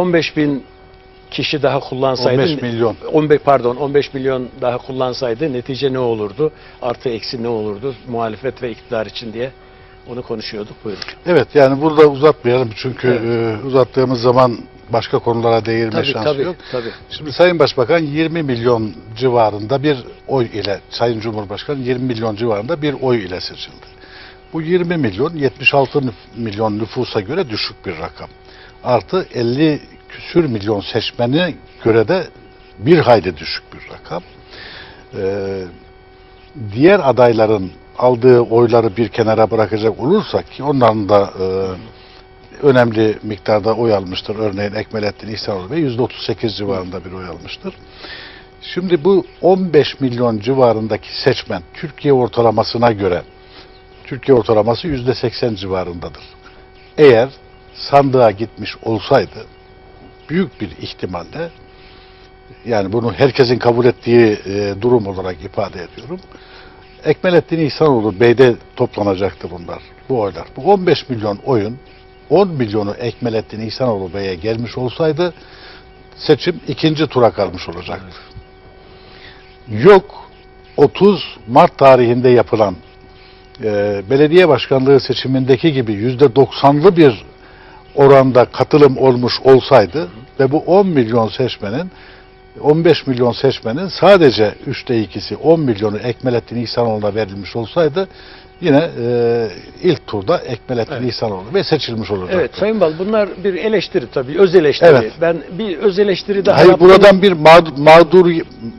15 bin kişi daha kullansaydı 15 milyon. 15 pardon 15 milyon daha kullansaydı netice ne olurdu? Artı eksi ne olurdu? Muhalefet ve iktidar için diye onu konuşuyorduk. Buyurun. Evet yani burada uzatmayalım çünkü Evet. e, uzattığımız zaman başka konulara değinme Tabii şansı tabii yok. tabii. Şimdi Sayın Başbakan 20 milyon civarında bir oy ile, Sayın Cumhurbaşkanı 20 milyon civarında bir oy ile seçildi. Bu 20 milyon 76 nüf- milyon nüfusa göre düşük bir rakam. Artı 50 küsür milyon seçmene göre de bir hayli düşük bir rakam. Ee, diğer adayların aldığı oyları bir kenara bırakacak olursak ki onların da e, önemli miktarda oy almıştır. Örneğin Ekmelettin İhsanoğlu Bey %38 civarında bir oy almıştır. Şimdi bu 15 milyon civarındaki seçmen Türkiye ortalamasına göre Türkiye ortalaması %80 civarındadır. Eğer sandığa gitmiş olsaydı büyük bir ihtimalle yani bunu herkesin kabul ettiği e, durum olarak ifade ediyorum. Ekmelettin İhsanoğlu Bey'de toplanacaktı bunlar, bu oylar. Bu 15 milyon oyun 10 milyonu Ekmelettin İhsanoğlu Bey'e gelmiş olsaydı seçim ikinci tura kalmış olacaktı. Yok 30 Mart tarihinde yapılan e, belediye başkanlığı seçimindeki gibi yüzde 90'lı bir oranda katılım olmuş olsaydı ve bu 10 milyon seçmenin 15 milyon seçmenin sadece üçte ikisi 10 milyonu Ekmelettin İhsanoğlu'na verilmiş olsaydı yine e, ilk turda Ekmelettin Evet. İhsanoğlu ve seçilmiş olacaktı. Evet Sayın Bal bunlar bir eleştiri tabii öz eleştiri. Evet. Ben bir öz eleştiri daha Hayır yaptım. buradan bir mağdur, mağdur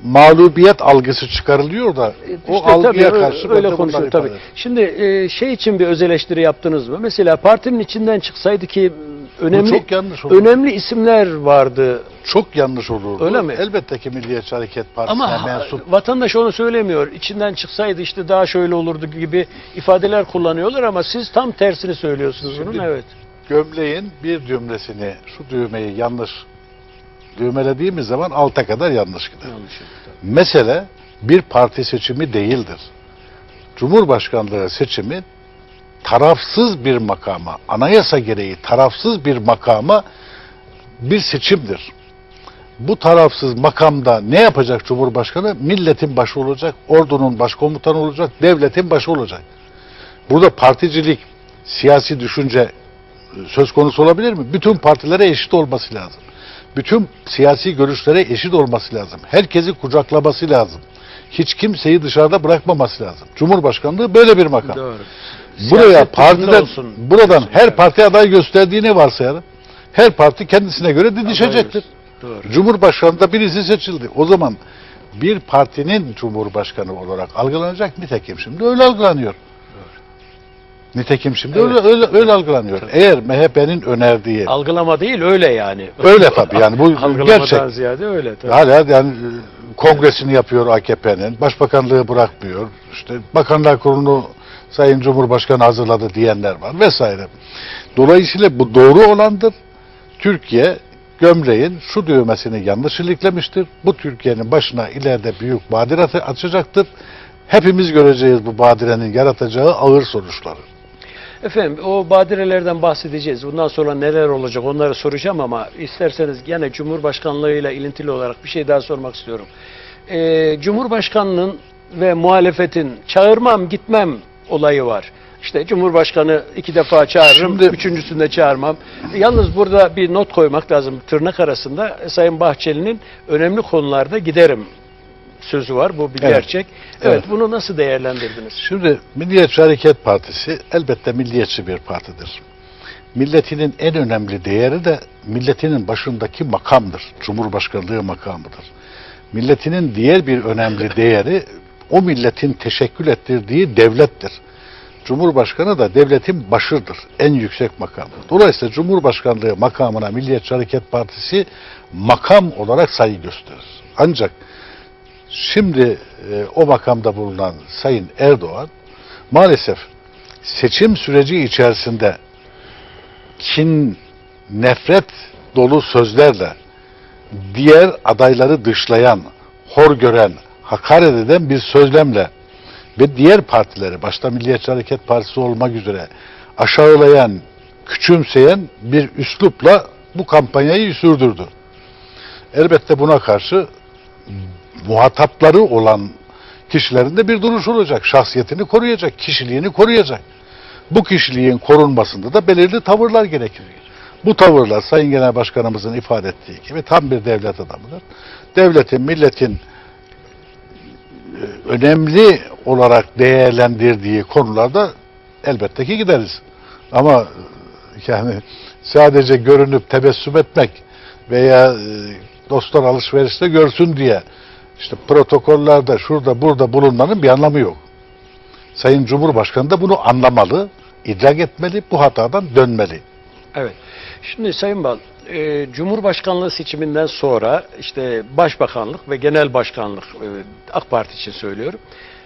mağlubiyet algısı çıkarılıyor da o İşte algıya tabii, karşı öyle konuşuyor tabii. Şimdi e, şey için bir öz eleştiri yaptınız mı? Mesela partinin içinden çıksaydı ki önemli çok yanlış olur. önemli isimler vardı Çok yanlış olurdu. Öyle mi? Elbette ki Milliyetçi Hareket Partisi'ne ama mensup vatandaş onu söylemiyor. İçinden çıksaydı işte daha şöyle olurdu gibi ifadeler kullanıyorlar ama siz tam tersini söylüyorsunuz bunun. Şimdi- Evet. gömleğin bir düğmesini, şu düğmeyi yanlış düğmelediğimiz zaman alta kadar yanlış gider. Yanlış. Mesele bir parti seçimi değildir. Cumhurbaşkanlığı seçimi tarafsız bir makama, anayasa gereği tarafsız bir makama bir seçimdir. Bu tarafsız makamda ne yapacak Cumhurbaşkanı? Milletin başı olacak, ordunun başkomutanı olacak, devletin başı olacak. Burada particilik, siyasi düşünce e, söz konusu olabilir mi? Bütün partilere eşit olması lazım. Bütün siyasi görüşlere eşit olması lazım. Herkesi kucaklaması lazım. Hiç kimseyi dışarıda bırakmaması lazım. Cumhurbaşkanlığı böyle bir makam. Doğru. Buraya Siyaset partiden, olsun. buradan her yani. parti aday gösterdiğini varsayalım. Her parti kendisine göre didişecektir. Doğru. Cumhurbaşkanı birisi seçildi. O zaman bir partinin cumhurbaşkanı olarak algılanacak nitekim şimdi öyle algılanıyor. Nitekim şimdi Evet. öyle, öyle, öyle algılanıyor. Eğer MHP'nin önerdiği Algılama değil öyle yani. Öyle tabii yani bu Algılamadan gerçek. ziyade öyle tabii. hala yani kongresini yapıyor AKP'nin, başbakanlığı bırakmıyor, işte bakanlar kurulunu Sayın Cumhurbaşkanı hazırladı diyenler var vesaire. Dolayısıyla bu doğru olandır. Türkiye gömleğin şu düğmesini yanlış iliklemiştir. Bu Türkiye'nin başına ileride büyük badire açacaktır. Hepimiz göreceğiz bu badirenin yaratacağı ağır sonuçları. Efendim o badirelerden bahsedeceğiz. Bundan sonra neler olacak onları soracağım ama isterseniz gene Cumhurbaşkanlığı ile ilintili olarak bir şey daha sormak istiyorum. Ee, Cumhurbaşkanının ve muhalefetin çağırmam gitmem olayı var. İşte Cumhurbaşkanı iki defa çağırırım, Şimdi- üçüncüsünde çağırmam. Yalnız burada bir not koymak lazım tırnak arasında. Sayın Bahçeli'nin önemli konularda giderim sözü var. Bu bir Evet. gerçek. Evet, Evet. bunu nasıl değerlendirdiniz? Şimdi Milliyetçi Hareket Partisi elbette milliyetçi bir partidir. Milletinin en önemli değeri de milletinin başındaki makamdır. Cumhurbaşkanlığı makamıdır. Milletinin diğer bir önemli değeri o milletin teşekkül ettirdiği devlettir. Cumhurbaşkanı da devletin başıdır. En yüksek makamdır. Dolayısıyla Cumhurbaşkanlığı makamına Milliyetçi Hareket Partisi makam olarak saygı gösterir. Ancak Şimdi e, o makamda bulunan Sayın Erdoğan maalesef seçim süreci içerisinde kin, nefret dolu sözlerle diğer adayları dışlayan, hor gören, hakaret eden bir söylemle ve diğer partileri başta Milliyetçi Hareket Partisi olmak üzere aşağılayan, küçümseyen bir üslupla bu kampanyayı sürdürdü. Elbette buna karşı muhatapları olan kişilerin de bir duruş olacak. Şahsiyetini koruyacak, kişiliğini koruyacak. Bu kişiliğin korunmasında da belirli tavırlar gerekir. Bu tavırlar Sayın Genel Başkanımızın ifade ettiği gibi tam bir devlet adamıdır. Devletin, milletin e, önemli olarak değerlendirdiği konularda elbette ki gideriz. Ama e, yani sadece görünüp tebessüm etmek veya e, dostlar alışverişte görsün diye işte protokollerde şurada burada bulunmanın bir anlamı yok. Sayın Cumhurbaşkanı da bunu anlamalı, idrak etmeli, bu hatadan dönmeli. Evet. Şimdi Sayın Bal, e, Cumhurbaşkanlığı seçiminden sonra işte Başbakanlık ve Genel Başkanlık e, AK Parti için söylüyorum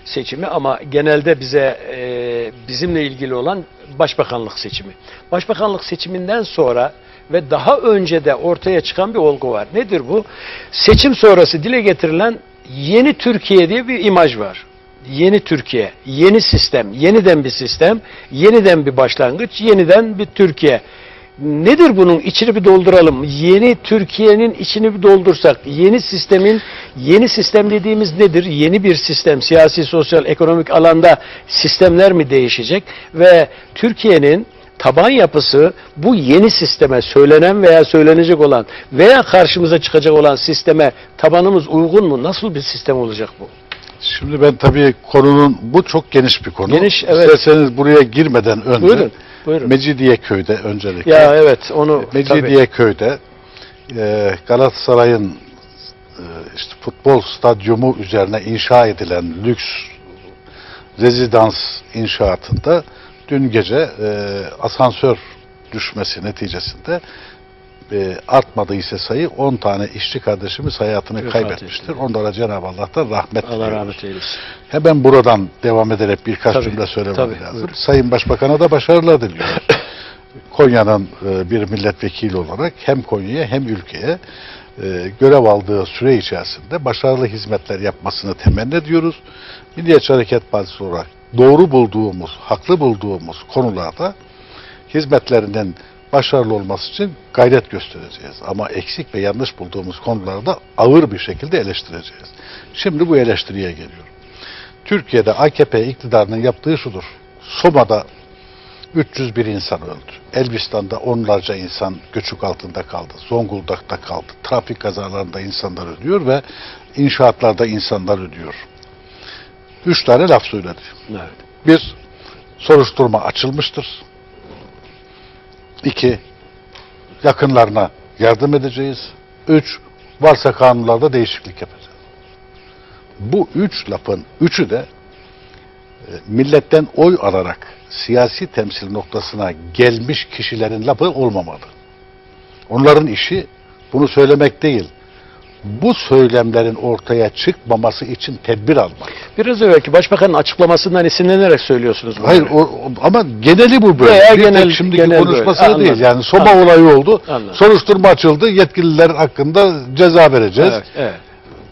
seçimi ama genelde bize e, bizimle ilgili olan Başbakanlık seçimi. Başbakanlık seçiminden sonra ve daha önce de ortaya çıkan bir olgu var. Nedir bu? Seçim sonrası dile getirilen yeni Türkiye diye bir imaj var. Yeni Türkiye, yeni sistem, yeniden bir sistem, yeniden bir başlangıç, yeniden bir Türkiye. Nedir bunun içini bir dolduralım. Yeni Türkiye'nin içini bir doldursak, yeni sistemin, yeni sistem dediğimiz nedir? Yeni bir sistem, siyasi, sosyal, ekonomik alanda sistemler mi değişecek? Ve Türkiye'nin taban yapısı bu yeni sisteme söylenen veya söylenecek olan veya karşımıza çıkacak olan sisteme tabanımız uygun mu? Nasıl bir sistem olacak bu? Şimdi ben tabii konunun bu çok geniş bir konu. Geniş, evet. İsterseniz buraya girmeden önce Buyurun, buyurun. Mecidiyeköy'de öncelikle Ya evet onu tabii. Mecidiyeköy'de e, Galatasaray'ın e, işte futbol stadyumu üzerine inşa edilen lüks rezidans inşaatında dün gece e, asansör düşmesi neticesinde e, artmadıysa sayı 10 tane işçi kardeşimiz hayatını Vefat kaybetmiştir. etti. Onlara Cenab-ı Allah'tan rahmet Allah diliyoruz. rahmet eylesin. Hemen buradan devam ederek birkaç Tabii, cümle söylemem tabii, lazım. buyurun. Sayın Başbakan'a da başarılar diliyoruz. Konya'nın e, bir milletvekili olarak hem Konya'ya hem ülkeye e, görev aldığı süre içerisinde başarılı hizmetler yapmasını temenni ediyoruz. Milliyetçi Hareket Partisi olarak doğru bulduğumuz, haklı bulduğumuz konularda hizmetlerinin başarılı olması için gayret göstereceğiz. Ama eksik ve yanlış bulduğumuz konularda ağır bir şekilde eleştireceğiz. Şimdi bu eleştiriye geliyorum. Türkiye'de AKP iktidarının yaptığı şudur. Soma'da 301 insan öldü. Elbistan'da onlarca insan göçük altında kaldı. Zonguldak'ta kaldı. Trafik kazalarında insanlar ölüyor ve inşaatlarda insanlar ölüyor. Üç tane laf söyledi. Evet. Bir, soruşturma açılmıştır. İki, yakınlarına yardım edeceğiz. Üç, varsa kanunlarda değişiklik yapacağız. Bu üç lafın üçü de e, milletten oy alarak siyasi temsil noktasına gelmiş kişilerin lafı olmamalı. Onların işi bunu söylemek değil. Bu söylemlerin ortaya çıkmaması için tedbir almak. Biraz evvelki başbakanın açıklamasından esinlenerek söylüyorsunuz bunu. Hayır o, ama geneli bu böyle. Veya Bir tek genel- şimdiki genel konuşması böyle. değil. Anladım. Yani Soma Anladım. olayı oldu. Anladım. Soruşturma açıldı. Yetkililer hakkında ceza vereceğiz. Evet, evet.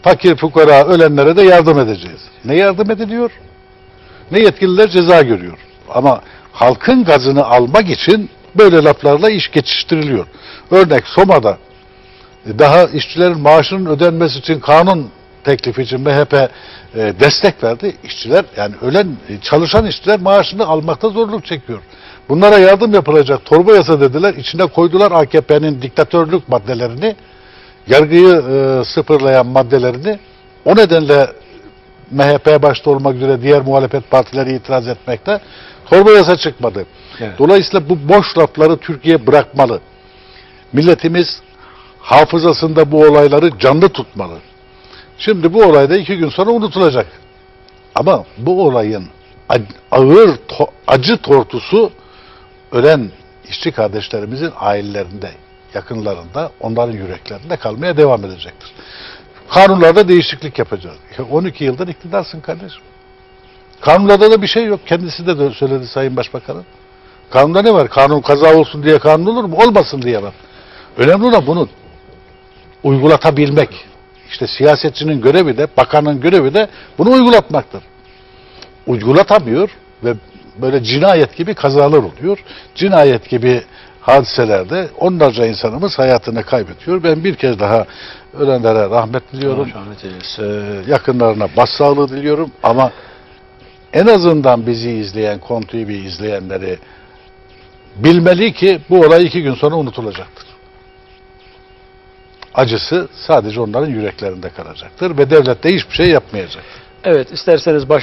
Fakir fukara ölenlere de yardım edeceğiz. Ne yardım ediliyor? Ne yetkililer ceza görüyor. Ama halkın gazını almak için böyle laflarla iş geçiştiriliyor. Örnek Soma'da daha işçilerin maaşının ödenmesi için kanun teklifi için MHP e, destek verdi. İşçiler yani ölen e, çalışan işçiler maaşını almakta zorluk çekiyor. Bunlara yardım yapılacak torba yasa dediler. İçine koydular AKP'nin diktatörlük maddelerini, yargıyı e, sıfırlayan maddelerini. O nedenle MHP başta olmak üzere diğer muhalefet partileri itiraz etmekte. Torba yasa çıkmadı. Evet. Dolayısıyla bu boş lafları Türkiye bırakmalı. Milletimiz hafızasında bu olayları canlı tutmalı. Şimdi bu olay da iki gün sonra unutulacak. Ama bu olayın ağır acı tortusu ölen işçi kardeşlerimizin ailelerinde, yakınlarında, onların yüreklerinde kalmaya devam edecektir. Kanunlarda değişiklik yapacağız. Ya 12 yıldır iktidarsın kardeşim. Kanunlarda da bir şey yok. Kendisi de, söyledi Sayın Başbakanın. Kanunda ne var? Kanun kaza olsun diye kanun olur mu? Olmasın diye var. Önemli olan bunu uygulatabilmek. İşte siyasetçinin görevi de, bakanın görevi de bunu uygulatmaktır. Uygulatamıyor ve böyle cinayet gibi kazalar oluyor. Cinayet gibi hadiselerde onlarca insanımız hayatını kaybediyor. Ben bir kez daha ölenlere rahmet diliyorum. Rahmet. Ee, yakınlarına başsağlığı diliyorum ama en azından bizi izleyen, bir izleyenleri bilmeli ki bu olay iki gün sonra unutulacaktır. Acısı sadece onların yüreklerinde kalacaktır ve devlet de hiçbir şey yapmayacaktır. Evet isterseniz baş